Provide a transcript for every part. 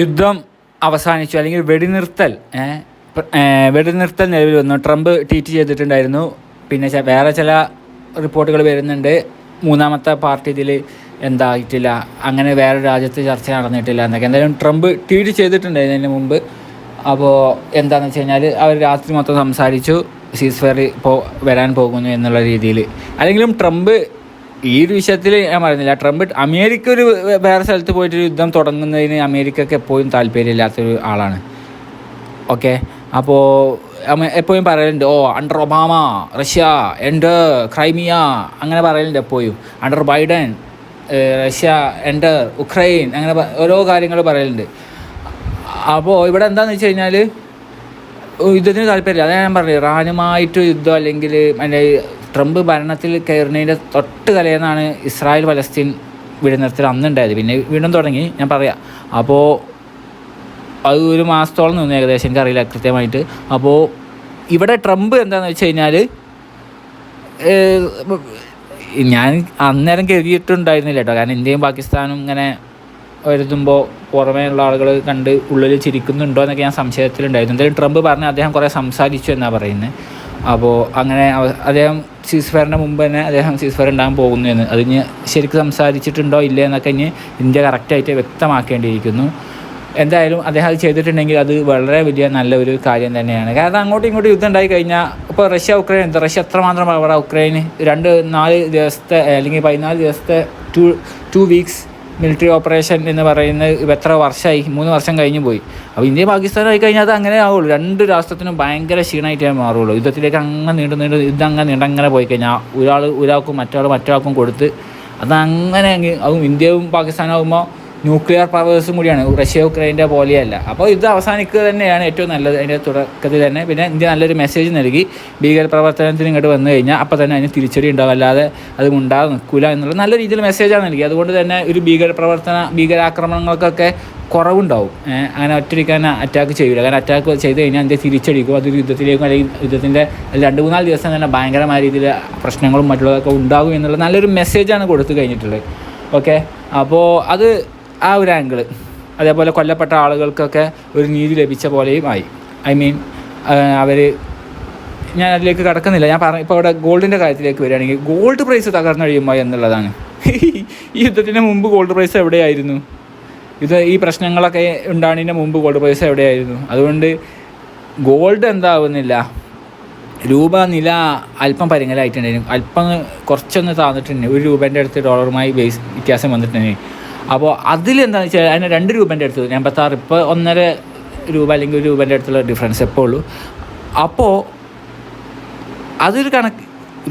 യുദ്ധം അവസാനിച്ചു അല്ലെങ്കിൽ വെടിനിർത്തൽ വെടിനിർത്തൽ നിലവിൽ വന്നു. ട്രംപ് ട്വീറ്റ് ചെയ്തിട്ടുണ്ടായിരുന്നു. പിന്നെ വേറെ ചില റിപ്പോർട്ടുകൾ വരുന്നുണ്ട്. മൂന്നാമത്തെ പാർട്ടി ഇതിൽ എന്തായിട്ടില്ല അങ്ങനെ വേറെ രാജ്യത്ത് ചർച്ച നടന്നിട്ടില്ല എന്നൊക്കെ. എന്തായാലും ട്രംപ് ട്വീറ്റ് ചെയ്തിട്ടുണ്ടായിരുന്നു മുമ്പ്. അപ്പോൾ എന്താണെന്ന് വെച്ച് കഴിഞ്ഞാൽ അവർ രാത്രി മൊത്തം സംസാരിച്ചു സീസ് ഫയർ ഇപ്പോൾ വരാൻ പോകുന്നു എന്നുള്ള രീതിയിൽ. അല്ലെങ്കിലും ട്രംപ് ഈ ഒരു വിഷയത്തിൽ ഞാൻ പറയുന്നില്ല. ട്രംപ് അമേരിക്ക ഒരു വേറെ സ്ഥലത്ത് പോയിട്ട് യുദ്ധം തുടങ്ങുന്നതിന് അമേരിക്കക്ക് എപ്പോഴും താല്പര്യമില്ലാത്തൊരു ആളാണ്. ഓക്കെ? അപ്പോൾ എപ്പോഴും പറയലുണ്ട് ഓ under Obama Russia and Crimea അങ്ങനെ പറയലുണ്ട് എപ്പോഴും. Under Biden Russia and Ukraine അങ്ങനെ ഓരോ കാര്യങ്ങൾ പറയലുണ്ട്. അപ്പോൾ ഇവിടെ എന്താണെന്ന് വെച്ച് കഴിഞ്ഞാൽ യുദ്ധത്തിന് താല്പര്യമില്ല. അതാണ് ഞാൻ പറഞ്ഞത്. ഇറാനുമായിട്ട് യുദ്ധം അല്ലെങ്കിൽ മറ്റേ ട്രംപ് ഭരണത്തിൽ കയറുന്നതിന്റെ തൊട്ട് തലേന്നാണ് ഇസ്രായേൽ പലസ്തീൻ വെടിനിർത്തൽ അന്നുണ്ടായത്. പിന്നെ വീണ്ടും തുടങ്ങി. ഞാൻ പറയാം. അപ്പോൾ അത് ഒരു മാസത്തോളം നിന്നു ഏകദേശം. എനിക്കറിയില്ല കൃത്യമായിട്ട്. അപ്പോൾ ഇവിടെ ട്രംപ് എന്താണെന്ന് വെച്ച് കഴിഞ്ഞാൽ ഞാൻ അന്നേരം കരുതിയിട്ടുണ്ടായിരുന്നില്ല കേട്ടോ. കാരണം ഇന്ത്യയും പാകിസ്ഥാനും ഇങ്ങനെ വരുത്തുമ്പോൾ പുറമേ ഉള്ള ആളുകൾ കണ്ട് ഉള്ളിൽ ചിരിക്കുന്നുണ്ടോ എന്നൊക്കെ ഞാൻ സംശയത്തിലുണ്ടായിരുന്നു. എന്തായാലും ട്രംപ് പറഞ്ഞ് അദ്ദേഹം കുറേ സംസാരിച്ചു എന്നാണ് പറയുന്നത് അപ്പോൾ അങ്ങനെ അദ്ദേഹം സീസ് ഫയറിന്റെ മുമ്പ് തന്നെ അദ്ദേഹം സീസ് ഫയർ ഉണ്ടാകാൻ പോകുന്നു എന്ന്. അത് ഇനി ശരിക്കും സംസാരിച്ചിട്ടുണ്ടോ ഇല്ലേ എന്നൊക്കെ ഇനി ഇന്ത്യ കറക്റ്റായിട്ട് വ്യക്തമാക്കേണ്ടിയിരിക്കുന്നു. എന്തായാലും അദ്ദേഹം അത് ചെയ്തിട്ടുണ്ടെങ്കിൽ അത് വളരെ വലിയ നല്ലൊരു കാര്യം തന്നെയാണ്. കാരണം അങ്ങോട്ടും ഇങ്ങോട്ടും യുദ്ധം ഉണ്ടായി കഴിഞ്ഞാൽ ഇപ്പോൾ റഷ്യ ഉക്രൈൻ റഷ്യ എത്രമാത്രം അവിടെ ഉക്രൈന് രണ്ട് നാല് ദിവസത്തെ അല്ലെങ്കിൽ പതിനാല് ദിവസത്തെ two two weeks military operation എന്ന് പറയുന്നത് ഇപ്പം എത്ര വർഷമായി? മൂന്ന് വർഷം കഴിഞ്ഞു പോയി. അപ്പോൾ ഇന്ത്യ പാകിസ്ഥാനായി കഴിഞ്ഞാൽ അത് അങ്ങനെ ആവുള്ളൂ. രണ്ട് രാഷ്ട്രത്തിനും ഭയങ്കര ക്ഷീണമായിട്ടേ മാറുള്ളൂ. യുദ്ധത്തിലേക്ക് അങ്ങനെ നീണ്ടു നീണ്ടു യുദ്ധം അങ്ങനെ നീണ്ട അങ്ങനെ പോയി കഴിഞ്ഞാൽ ഒരാൾ ഒരാൾക്കും മറ്റൊരാൾ മറ്റൊരാൾക്കും കൊടുത്ത് അതങ്ങനെ അങ്ങ് അതും ഇന്ത്യയും പാകിസ്ഥാനും ആകുമ്പോൾ ന്യൂക്ലിയർ പവേഴ്സും കൂടിയാണ്. റഷ്യ ഉക്രൈന്റെ പോലെയല്ല. അപ്പോൾ ഇത് അവസാനിക്കുക തന്നെയാണ് ഏറ്റവും നല്ലത്. അതിന്റെ തുടക്കത്തിൽ തന്നെ പിന്നെ ഇന്ത്യ നല്ലൊരു മെസ്സേജ് നൽകി. ഭീകര പ്രവർത്തനത്തിന് ഇങ്ങോട്ട് വന്നു കഴിഞ്ഞാൽ അപ്പോൾ തന്നെ അതിന് തിരിച്ചടി ഉണ്ടാവും. അല്ലാതെ അത് ഉണ്ടാകാതെ നിൽക്കില്ല എന്നുള്ള നല്ല രീതിയിൽ മെസ്സേജാണ് നൽകി അതുകൊണ്ട് തന്നെ ഒരു ഭീകര പ്രവർത്തന ഭീകരാക്രമണങ്ങൾക്കൊക്കെ കുറവുണ്ടാവും. അങ്ങനെ തന്നെ അറ്റാക്ക് ചെയ്യില്ല കാരണം അറ്റാക്ക് ചെയ്ത് കഴിഞ്ഞാൽ അതിന്റെ തിരിച്ചടിക്കും. അതൊരു യുദ്ധത്തിലേക്കും അല്ലെങ്കിൽ യുദ്ധത്തിന്റെ രണ്ട് മൂന്നാൽ ദിവസം തന്നെ ഭയങ്കരമായ രീതിയിൽ പ്രശ്നങ്ങളും മറ്റുള്ളതൊക്കെ ഉണ്ടാകും എന്നുള്ള നല്ലൊരു മെസ്സേജാണ് കൊടുത്തു കഴിഞ്ഞിട്ടുള്ളത്. ഓക്കെ അപ്പോൾ അത് ആ ഒരു ആംഗിൾ അതേപോലെ കൊല്ലപ്പെട്ട ആളുകൾക്കൊക്കെ ഒരു നീതി ലഭിച്ച പോലെയും ആയി. ഐ മീൻ അവർ ഞാൻ അതിലേക്ക് കടക്കുന്നില്ല. ഞാൻ പറഞ്ഞ ഇപ്പോൾ ഇവിടെ ഗോൾഡിന്റെ കാര്യത്തിലേക്ക് വരികയാണെങ്കിൽ ഗോൾഡ് പ്രൈസ് തകർന്നു കഴിയുമ്പോൾ എന്നുള്ളതാണ്. ഈ യുദ്ധത്തിന് മുമ്പ് ഗോൾഡ് പ്രൈസ് എവിടെയായിരുന്നു? ഇത് ഈ പ്രശ്നങ്ങളൊക്കെ ഉണ്ടാകുന്നതിന് മുമ്പ് ഗോൾഡ് പ്രൈസ് എവിടെയായിരുന്നു? അതുകൊണ്ട് ഗോൾഡ് എന്താവുന്നില്ല. രൂപ നില അല്പം പരിങ്ങലായിട്ടുണ്ടായിരുന്നു അല്പം കുറച്ചൊന്ന് താന്നിട്ടുണ്ടെങ്കിൽ ഒരു രൂപേന്റെ അടുത്ത് ഡോളറുമായി ബേസ് വ്യത്യാസം വന്നിട്ടുണ്ട് അപ്പോൾ അതിലെന്താണെന്ന് വെച്ചാൽ അതിന് രണ്ട് രൂപേന്റെ അടുത്ത് ഞാൻ എൺപത്താറ് ഇപ്പോൾ ഒന്നര രൂപ അല്ലെങ്കിൽ ഒരു രൂപേന്റെ അടുത്തുള്ള ഡിഫറൻസ് എപ്പോൾ ഉള്ളൂ. അപ്പോൾ അതൊരു കണക്ക്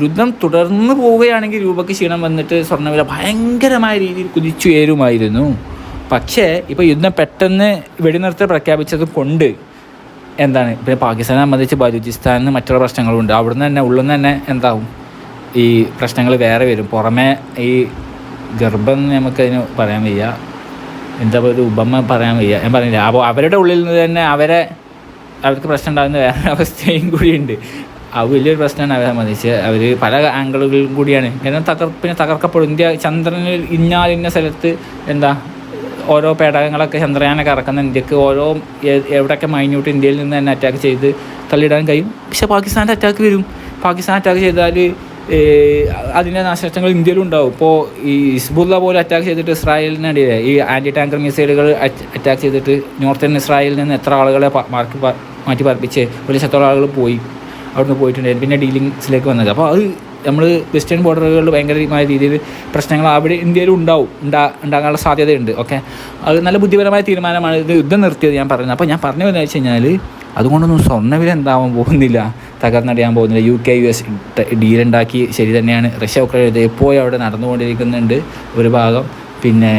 യുദ്ധം തുടർന്ന് പോവുകയാണെങ്കിൽ രൂപയ്ക്ക് ക്ഷീണം വന്നിട്ട് സ്വർണവില ഭയങ്കരമായ രീതിയിൽ കുതിച്ചുയരുമായിരുന്നു. പക്ഷേ ഇപ്പോൾ യുദ്ധം പെട്ടെന്ന് വെടിനിർത്തൽ പ്രഖ്യാപിച്ചത് കൊണ്ട് എന്താണ് പിന്നെ പാകിസ്ഥാനെ സംബന്ധിച്ച് ബലൂചിസ്ഥാനിന് മറ്റുള്ള പ്രശ്നങ്ങളുണ്ട്. അവിടുന്ന് തന്നെ ഉള്ളിൽ നിന്ന് തന്നെ എന്താവും? ഈ പ്രശ്നങ്ങൾ വേറെ വരും. പുറമേ ഈ ഗർഭം നമുക്കതിന് പറയാൻ വയ്യ. എന്താ ഒരു ഉപമ പറയാൻ വയ്യ. ഞാൻ പറഞ്ഞില്ല അപ്പോൾ അവരുടെ ഉള്ളിൽ നിന്ന് തന്നെ അവരെ അവർക്ക് പ്രശ്നം ഉണ്ടാകുന്ന വേറെ അവസ്ഥയും കൂടിയുണ്ട് അത് വലിയൊരു പ്രശ്നമാണ് അവരെ സംബന്ധിച്ച്. അവർ പല ആംഗിളുകളിലും കൂടിയാണ്. കാരണം തകർ പിന്നെ തകർക്കപ്പെടും. ഇന്ത്യ ചന്ദ്രനിൽ ഇന്നാലിന്ന സ്ഥലത്ത് എന്താ ഓരോ പേടകങ്ങളൊക്കെ ചന്ദ്രയാനൊക്കെ ഇറക്കുന്ന ഇന്ത്യയ്ക്ക് ഓരോ എവിടെയൊക്കെ മൈന്യൂട്ട് ഇന്ത്യയിൽ നിന്ന് തന്നെ അറ്റാക്ക് ചെയ്ത് തള്ളിയിടാൻ കഴിയും. പക്ഷേ പാകിസ്ഥാന്റെ അറ്റാക്ക് വരും. പാകിസ്ഥാൻ അറ്റാക്ക് ചെയ്താൽ അതിന്റെ നാശനഷ്ടങ്ങൾ ഇന്ത്യയിലും ഉണ്ടാവും. ഇപ്പോൾ ഈ ഹിസ്ബുള്ള പോലെ അറ്റാക്ക് ചെയ്തിട്ട് ഇസ്രായേലിനിടയിൽ ഈ ആന്റി ടാങ്കർ മിസൈലുകൾ അറ്റാക്ക് ചെയ്തിട്ട് നോർത്തേൺ ഇസ്രായേലിൽ നിന്ന് എത്ര ആളുകളെ മാർക്ക് മാറ്റി പറപ്പിച്ച് ഒരു ശത്തോളം ആളുകൾ പോയി അവിടുന്ന് പോയിട്ടുണ്ടായിരുന്നു. പിന്നെ ഡീലിങ്സിലേക്ക് വന്നത്. അപ്പോൾ അത് നമ്മൾ വെസ്റ്റേൺ ബോർഡറുകളിൽ ഭയങ്കരമായ രീതിയിൽ പ്രശ്നങ്ങൾ അവിടെ ഇന്ത്യയിലും ഉണ്ടാവും ഉണ്ടാ ഉണ്ടാകാനുള്ള സാധ്യതയുണ്ട് ഓക്കെ അത് നല്ല ബുദ്ധിപരമായ തീരുമാനമാണ് ഇത് യുദ്ധം നിർത്തിയത് ഞാൻ പറയുന്നത് അപ്പോൾ ഞാൻ പറഞ്ഞു വരുന്നത് വെച്ച് കഴിഞ്ഞാൽ അതുകൊണ്ടൊന്നും സ്വർണവില എന്താവാൻ പോകുന്നില്ല തകർന്നടിയാൻ പോകുന്നില്ല. യു കെ യു എസ് ഡീലുണ്ടാക്കി ശരി തന്നെയാണ്. റഷ്യ ഉക്രൈൻ എപ്പോഴും അവിടെ നടന്നുകൊണ്ടിരിക്കുന്നുണ്ട് ഒരു ഭാഗം. പിന്നെ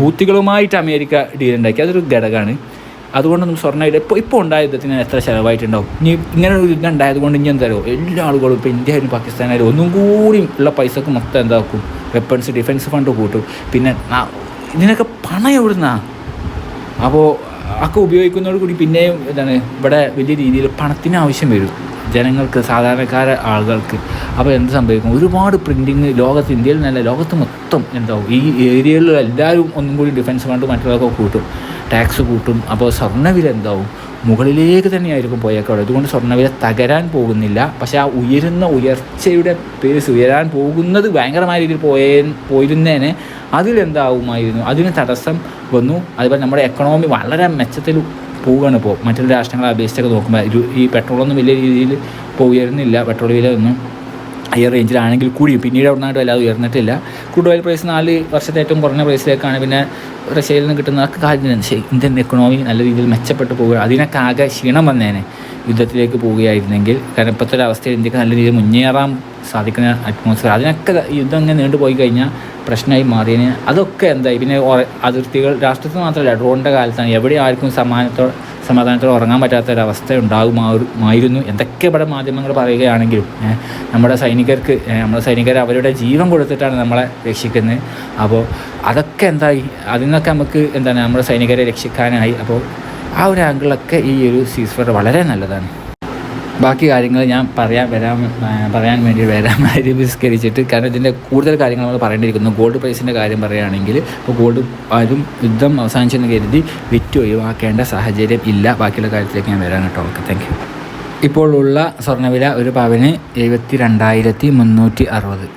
ഹൂത്തികളുമായിട്ട് അമേരിക്ക ഡീലുണ്ടാക്കി അതൊരു ഘടകമാണ്. അതുകൊണ്ടൊന്നും സ്വർണ ഇപ്പോൾ ഇപ്പോൾ ഉണ്ടായ യുദ്ധത്തിന് എത്ര ചിലവായിട്ടുണ്ടാവും? ഇനി ഇങ്ങനെ ഒരു യുദ്ധം ഉണ്ടായത് കൊണ്ട് ഇനി എന്താ അറിയോ? എല്ലാ ആളുകളും ഇപ്പോൾ ഇന്ത്യ ആയാലും പാകിസ്ഥാനായാലും ഒന്നും കൂടി ഉള്ള പൈസക്ക് മൊത്തം എന്താക്കും വെപ്പൺസ് ഡിഫൻസ് ഫണ്ട് കൂട്ടും. പിന്നെ ഇതിനൊക്കെ പണം എവിടുന്നാ? അപ്പോൾ ഒക്കെ ഉപയോഗിക്കുന്നതോട് കൂടി പിന്നെയും എന്താണ് ഇവിടെ വലിയ രീതിയിൽ പണത്തിന് ആവശ്യം വരും. ജനങ്ങൾക്ക് സാധാരണക്കാര ആളുകൾക്ക്. അപ്പോൾ എന്ത് സംഭവിക്കും? ഒരുപാട് പ്രിന്റിങ് ലോകത്ത് ഇന്ത്യയിൽ നല്ല ലോകത്ത് മൊത്തം എന്താവും? ഈ ഏരിയകളിൽ എല്ലാവരും ഒന്നും കൂടി ഡിഫൻസ് ഫണ്ട് മറ്റുള്ളതൊക്കെ കൂട്ടും. ടാക്സ് കൂട്ടും. അപ്പോൾ സ്വർണവില എന്താവും? മുകളിലേക്ക് തന്നെയായിരിക്കും പോയേക്കാളും അതുകൊണ്ട് സ്വർണവില തകരാൻ പോകുന്നില്ല. പക്ഷേ ആ ഉയരുന്ന ഉയർച്ചയുടെ പേസ് ഉയരാൻ പോകുന്നത് ഭയങ്കരമായ രീതിയിൽ പോയേ പോയിരുന്നേനെ അതിലെന്താവുമായിരുന്നു അതിന് തടസ്സം വന്നു. അതുപോലെ നമ്മുടെ എക്കണോമി വളരെ മെച്ചത്തിൽ പോവുകയാണ് ഇപ്പോൾ. മറ്റുള്ള രാഷ്ട്രങ്ങളെ അപേക്ഷിച്ചൊക്കെ നോക്കുമ്പോൾ ഈ പെട്രോളൊന്നും വലിയ രീതിയിൽ ഇപ്പോൾ ഉയരുന്നില്ല. പെട്രോൾ വില ഒന്നും ഹയർ റേഞ്ചിലാണെങ്കിൽ കൂടിയും. പിന്നീട് അവിടെ നിന്നായിട്ട് വല്ലാതെ ഉയർന്നിട്ടില്ല. ക്രൂഡ് ഓയിൽ പ്രൈസ് നാല് വർഷത്തെ ഏറ്റവും കുറഞ്ഞ പ്രൈസിലേക്കാണ് പിന്നെ റഷ്യയിൽ നിന്ന് കിട്ടുന്ന കാര്യം ഇന്ത്യൻ എക്കണോമി നല്ല രീതിയിൽ മെച്ചപ്പെട്ടു പോവുക അതിനൊക്കെ ആകെ ക്ഷീണം വന്നേനെ. യുദ്ധത്തിലേക്ക് പോവുകയായിരുന്നെങ്കിൽ കാരണം ഇപ്പോഴത്തെ ഒരു അവസ്ഥയിൽ ഇന്ത്യയ്ക്ക് നല്ല രീതിയിൽ മുന്നേറാൻ സാധിക്കുന്ന അറ്റ്മോസ്ഫിയർ അതിനൊക്കെ യുദ്ധം ഇങ്ങനെ നീണ്ടുപോയി കഴിഞ്ഞാൽ പ്രശ്നമായി മാറിയതിന് അതൊക്കെ എന്തായി? പിന്നെ അതിർത്തികൾ രാഷ്ട്രത്തിൽ മാത്രമല്ല ഡ്രോണിന്റെ കാലത്താണ് എവിടെ ആർക്കും സമാനത്തോ സമാധാനത്തോടെ ഉറങ്ങാൻ പറ്റാത്ത ഒരവസ്ഥ ഉണ്ടാകുമായിരുന്നു. എന്തൊക്കെ ഇവിടെ മാധ്യമങ്ങൾ പറയുകയാണെങ്കിലും നമ്മുടെ സൈനികർക്ക് നമ്മുടെ സൈനികർ അവരുടെ ജീവൻ കൊടുത്തിട്ടാണ് നമ്മളെ രക്ഷിക്കുന്നത്. അപ്പോൾ അതൊക്കെ എന്തായി? അതിൽ നിന്നൊക്കെ നമുക്ക് എന്താണ് നമ്മുടെ സൈനികരെ രക്ഷിക്കാനായി. അപ്പോൾ ആ ഒരു ആംഗിളൊക്കെ ഈ ഒരു സീസ് ഫയർ വളരെ നല്ലതാണ്. ബാക്കി കാര്യങ്ങൾ ഞാൻ പറയാൻ വരാൻ പറയാൻ വേണ്ടി വരാൻ വിസ്കരിച്ചിട്ട് കാരണം ഇതിന്റെ കൂടുതൽ കാര്യങ്ങൾ നമ്മൾ പറയേണ്ടിയിരിക്കുന്നു. ഗോൾഡ് പ്രൈസിന്റെ കാര്യം പറയുകയാണെങ്കിൽ ഇപ്പോൾ ഗോൾഡ് ആരും യുദ്ധം അവസാനിച്ചെന്ന് കരുതി വിറ്റ് ഒഴിവാക്കേണ്ട സാഹചര്യം ഇല്ല. ബാക്കിയുള്ള കാര്യത്തിലേക്ക് ഞാൻ വരാൻ കേട്ടോ. ഓക്കെ താങ്ക് യു ഇപ്പോൾ ഉള്ള സ്വർണവില ഒരു പവന് എഴുപത്തി രണ്ടായിരത്തി മുന്നൂറ്റി അറുപത്.